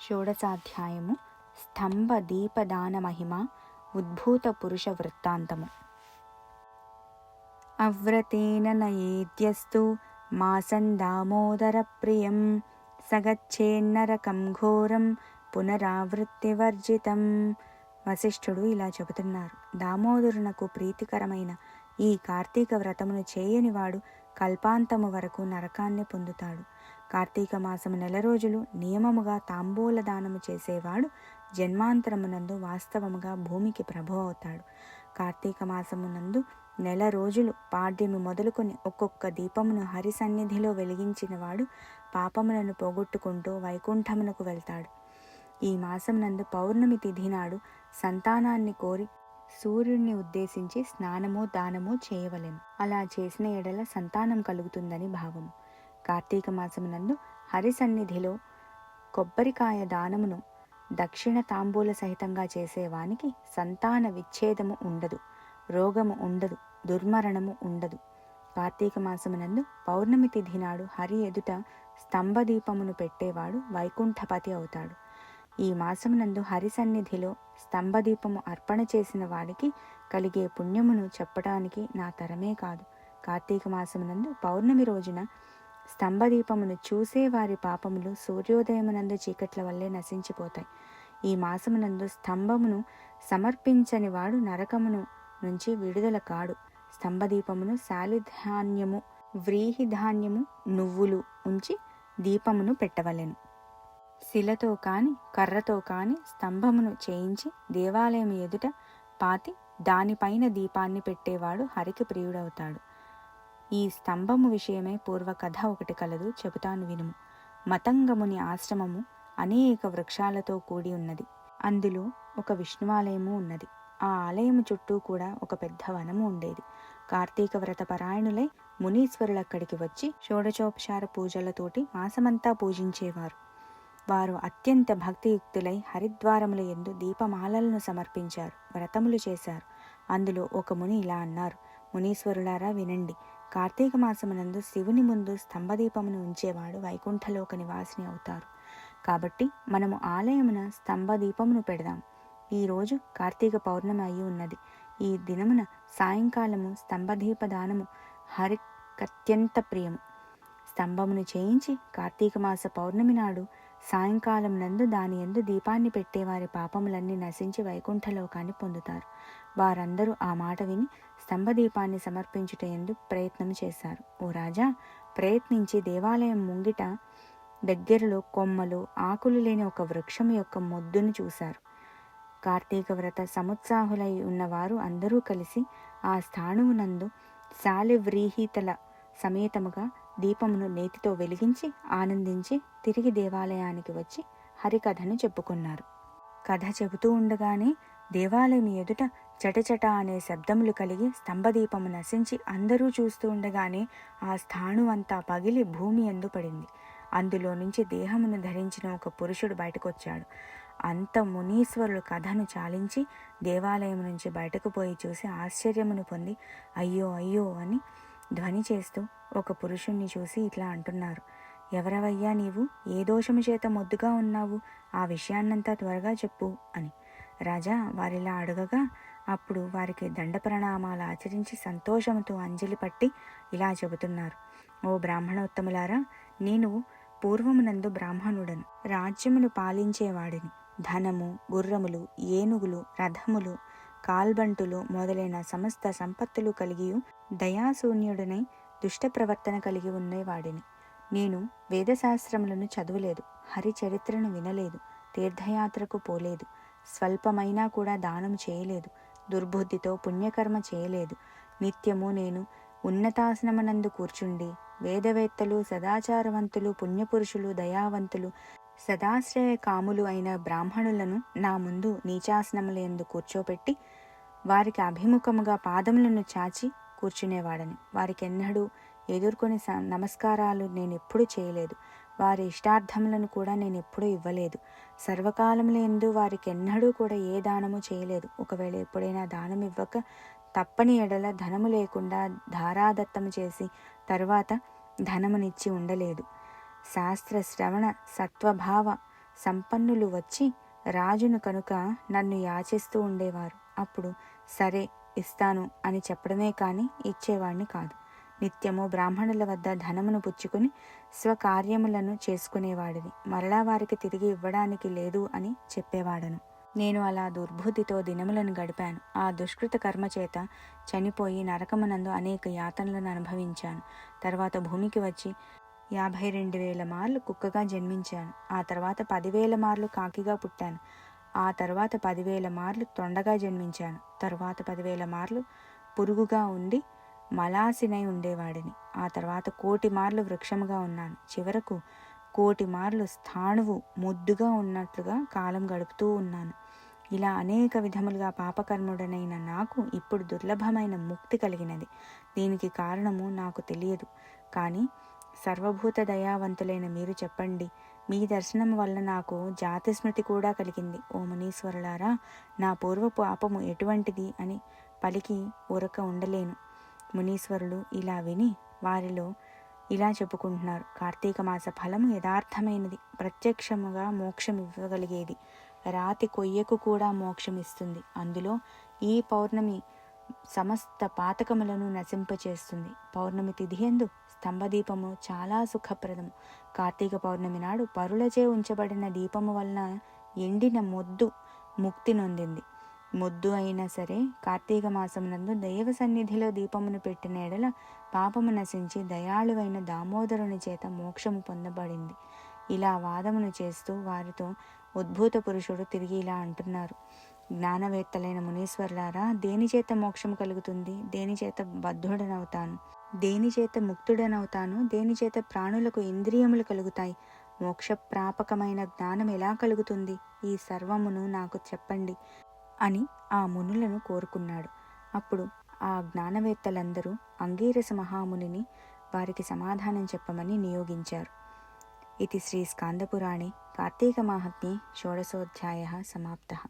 షోడశాధ్యాయము. స్తంభ దీపదాన మహిమ ఉద్భూత పురుష వృత్తాంతము. అవ్రతేన నయేద్యస్తు మాసం దామోదర ప్రియం సగచ్చేన్నరకం ఘోరం పునరావృత్తివర్జితం వశిష్ఠుడు ఇలా చెబుతున్నారు. దామోదరునకు ప్రీతికరమైన ఈ కార్తీక వ్రతమును చేయనివాడు కల్పాంతము వరకు నరకాన్ని పొందుతాడు. కార్తీక మాసము నెల రోజులు నియమముగా తాంబూల దానము చేసేవాడు జన్మాంతరమునందు వాస్తవముగా భూమికి ప్రభు అవుతాడు కార్తీక మాసమునందు నెల రోజులు పాడ్యమి మొదలుకొని ఒక్కొక్క దీపమును హరి సన్నిధిలో వెలిగించినవాడు పాపములను పోగొట్టుకుంటూ వైకుంఠమునకు వెళ్తాడు. ఈ మాసమునందు నందు పౌర్ణమి తిథి నాడు సంతానాన్ని కోరి సూర్యుడిని ఉద్దేశించి స్నానము దానము చేయవలెను. అలా చేసిన ఎడల సంతానం కలుగుతుందని భావం కార్తీక మాసమునందు హరి సన్నిధిలో కొబ్బరికాయ దానమును దక్షిణ తాంబూల సహితంగా చేసేవానికి సంతాన విచ్ఛేదము ఉండదు రోగము ఉండదు దుర్మరణము ఉండదు. కార్తీక మాసమునందు పౌర్ణమి తిథి నాడు హరి ఎదుట స్తంభదీపమును పెట్టేవాడు వైకుంఠపతి అవుతాడు. ఈ మాసమునందు హరి సన్నిధిలో స్తంభదీపము అర్పణ చేసిన వాడికి కలిగే పుణ్యమును చెప్పడానికి నా తరమే కాదు. కార్తీక మాసమునందు పౌర్ణమి రోజున స్తంభదీపమును చూసే వారి పాపములు సూర్యోదయమునందు చీకట్ల వల్లే నశించిపోతాయి. ఈ మాసమునందు స్తంభమును సమర్పించని వాడు నరకమును నుంచి విడుదల కాడు. స్తంభదీపమును శాలిధాన్యము వ్రీహిధాన్యము నువ్వులు ఉంచి దీపమును పెట్టవలెను. శిలతో కాని కర్రతో కాని స్తంభమును చేయించి దేవాలయం ఎదుట పాతి దానిపైన దీపాన్ని పెట్టేవాడు హరికి ప్రియుడవుతాడు. ఈ స్తంభము విషయమే పూర్వకథ ఒకటి కలదు చెబుతాను వినుము. మతంగముని ఆశ్రమము అనేక వృక్షాలతో కూడి ఉన్నది. అందులో ఒక విష్ణువాలయము ఉన్నది. ఆ ఆలయము చుట్టూ కూడా ఒక పెద్ద వనము ఉండేది. కార్తీక వ్రత పరాయణులై మునీశ్వరులక్కడికి వచ్చి షోడచోపచార పూజలతోటి మాసమంతా పూజించేవారు. వారు అత్యంత భక్తియుక్తులై హరిద్వారముల ఎందు దీపమాలలను సమర్పించారు వ్రతములు చేశారు. అందులో ఒక ముని ఇలా అన్నారు మునీశ్వరులారా వినండి. కార్తీక మాసమునందు శివుని ముందు స్తంభదీపమును ఉంచేవాడు వైకుంఠలోక నివాసిని అవుతారు. కాబట్టి మనము ఆలయమున స్తంభదీపమును పెడదాం. ఈరోజు కార్తీక పౌర్ణమి అయి ఉన్నది. ఈ దినమున సాయంకాలము స్తంభదీప దానము హరికత్యంత ప్రియము. స్తంభమును చేయించి కార్తీక మాస పౌర్ణమి నాడు సాయంకాలం నందు దాని ఎందు దీపాన్ని పెట్టేవారి పాపములన్నీ నశించి వైకుంఠలోకాన్ని పొందుతారు. వారందరూ ఆ మాట విని స్తంభదీపాన్ని సమర్పించుట ఎందు ప్రయత్నం చేశారు. ఓ రాజా ప్రయత్నించి దేవాలయం ముంగిట దగ్గరలో కొమ్మలు ఆకులు లేని ఒక వృక్షం యొక్క మొద్దును చూశారు. కార్తీక వ్రత సముత్సాహులై ఉన్నవారు అందరూ కలిసి ఆ స్థానమునందు శాలివ్రీహితల సమేతముగా దీపమును నేతితో వెలిగించి ఆనందించి తిరిగి దేవాలయానికి వచ్చి హరికథను చెప్పుకున్నారు. కథ చెబుతూ ఉండగానే దేవాలయం ఎదుట చటచట అనే శబ్దములు కలిగి స్తంభదీపము నశించి అందరూ చూస్తూ ఉండగానే ఆ స్థాణు అంతా పగిలి భూమి ఎందు పడింది. అందులో నుంచి దేహమును ధరించిన ఒక పురుషుడు బయటకొచ్చాడు. అంత మునీశ్వరుడు కథను చాలించి దేవాలయం నుంచి బయటకు పోయి చూసి ఆశ్చర్యమును పొంది అయ్యో అయ్యో అని ధ్వని చేస్తూ ఒక పురుషుణ్ణి చూసి ఇట్లా అంటున్నారు. ఎవరవయ్యా నీవు? ఏ దోషము చేత మొద్దుగా ఉన్నావు? ఆ విషయాన్నంతా త్వరగా చెప్పు అని. రాజా వారిలా అడగగా అప్పుడు వారికి దండ ప్రణామాలు ఆచరించి సంతోషంతో అంజలి పట్టి ఇలా చెబుతున్నారు. ఓ బ్రాహ్మణోత్తములారా నేను పూర్వమునందు బ్రాహ్మణుడను. రాజ్యమును పాలించేవాడిని. ధనము గుర్రములు ఏనుగులు రథములు కాల్బంటులు మొదలైన సమస్త సంపత్తులు కలిగి దయాశూన్యుడినై దుష్ట ప్రవర్తన కలిగి ఉన్నవాడిని నేను వేదశాస్త్రములను చదవలేదు హరిచరిత్రను వినలేదు తీర్థయాత్రకు పోలేదు స్వల్పమైనా కూడా దానం చేయలేదు దుర్బుద్ధితో పుణ్యకర్మ చేయలేదు. నిత్యము నేను ఉన్నతాసనమనందు కూర్చుండి వేదవేత్తలు సదాచారవంతులు పుణ్యపురుషులు దయావంతులు సదాశ్రయ కాములు అయిన బ్రాహ్మణులను నా ముందు నీచాసనములందు కూర్చోపెట్టి వారికి అభిముఖముగా పాదములను చాచి కూర్చునేవాడని. వారికెన్నడూ ఎదుర్కొని నమస్కారాలు నేను ఎప్పుడూ చేయలేదు. వారి ఇష్టార్థములను కూడా నేను ఎప్పుడూ ఇవ్వలేదు. సర్వకాలముల ఎందు వారికి ఎన్నడూ కూడా ఏ దానము చేయలేదు. ఒకవేళ ఎప్పుడైనా దానం ఇవ్వక తప్పని ఎడల ధనము లేకుండా ధారాదత్తము చేసి తర్వాత ధనమునిచ్చి ఉండలేదు. శాస్త్ర శ్రవణ సత్వభావ సంపన్నులు వచ్చి రాజును కనుక నన్ను యాచిస్తూ ఉండేవారు. అప్పుడు సరే ఇస్తాను అని చెప్పడమే కానీ ఇచ్చేవాణ్ణి కాదు. నిత్యము బ్రాహ్మణుల వద్ద ధనమును పుచ్చుకుని స్వకార్యములను చేసుకునేవాడిని. మరలా వారికి తిరిగి ఇవ్వడానికి లేదు అని చెప్పేవాడను. నేను అలా దుర్బుద్ధితో దినములను గడిపాను. ఆ దుష్కృత కర్మ చేత చనిపోయి నరకమునందు అనేక యాతనలను అనుభవించాను. తర్వాత భూమికి వచ్చి యాభై రెండు వేల మార్లు కుక్కగా జన్మించాను. ఆ తర్వాత పదివేల మార్లు కాకిగా పుట్టాను. ఆ తర్వాత పదివేల మార్లు తొండగా జన్మించాను. తర్వాత పదివేల మార్లు పురుగుగా ఉండి మలాసినై ఉండేవాడిని. ఆ తర్వాత కోటి మార్లు వృక్షముగా ఉన్నాను. చివరకు కోటి మార్లు స్థాణువు ముద్దుగా ఉన్నట్లుగా కాలం గడుపుతూ ఉన్నాను. ఇలా అనేక విధములుగా పాపకర్ముడనైన నాకు ఇప్పుడు దుర్లభమైన ముక్తి కలిగినది. దీనికి కారణము నాకు తెలియదు. కానీ సర్వభూత దయావంతులైన మీరు చెప్పండి. మీ దర్శనం వల్ల నాకు జాతి స్మృతి కూడా కలిగింది. ఓ మునీశ్వరులారా నా పూర్వ పాపము ఎటువంటిది అని పలికి ఊరక ఉండలేను. మునీశ్వరులు ఇలా విని వారిలో ఇలా చెప్పుకుంటున్నారు. కార్తీక మాస ఫలము యథార్థమైనది. ప్రత్యక్షముగా మోక్షం ఇవ్వగలిగేది. రాతి కొయ్యకు కూడా మోక్షం ఇస్తుంది. అందులో ఈ పౌర్ణమి సమస్త పాతకములను నశింపచేస్తుంది. పౌర్ణమి తిథియందు స్తంభదీపము చాలా సుఖప్రదము. కార్తీక పౌర్ణమి నాడు పరులచే ఉంచబడిన దీపము వలన ఎండిన మొద్దు ముక్తి నొందింది. మొద్దు అయినా సరే కార్తీక మాసమునందు దైవ సన్నిధిలో దీపమును పెట్టిన ఎడల పాపము నశించి దయాళువైన దామోదరుని చేత మోక్షము పొందబడింది. ఇలా వాదమును చేస్తూ వారితో ఉద్భూత పురుషుడు తిరిగి ఇలా అంటున్నారు. జ్ఞానవేత్తలైన మునీశ్వర్లారా దేని చేత మోక్షం కలుగుతుంది? దేని చేత బద్ధుడనవుతాను? దేని చేత ముక్తుడనవుతాను? దేని చేత ప్రాణులకు ఇంద్రియములు కలుగుతాయి? మోక్ష ప్రాపకమైన జ్ఞానం ఎలా కలుగుతుంది? ఈ సర్వమును నాకు చెప్పండి అని ఆ మునులను కోరుకున్నాడు. అప్పుడు ఆ జ్ఞానవేత్తలందరూ అంగీరస మహామునిని వారికి సమాధానం చెప్పమని నియోగించారు. ఇది శ్రీ స్కాందపురాణి కార్తీక కార్తీకమాహత్మ్యే షోడశోధ్యాయ సమాప్త.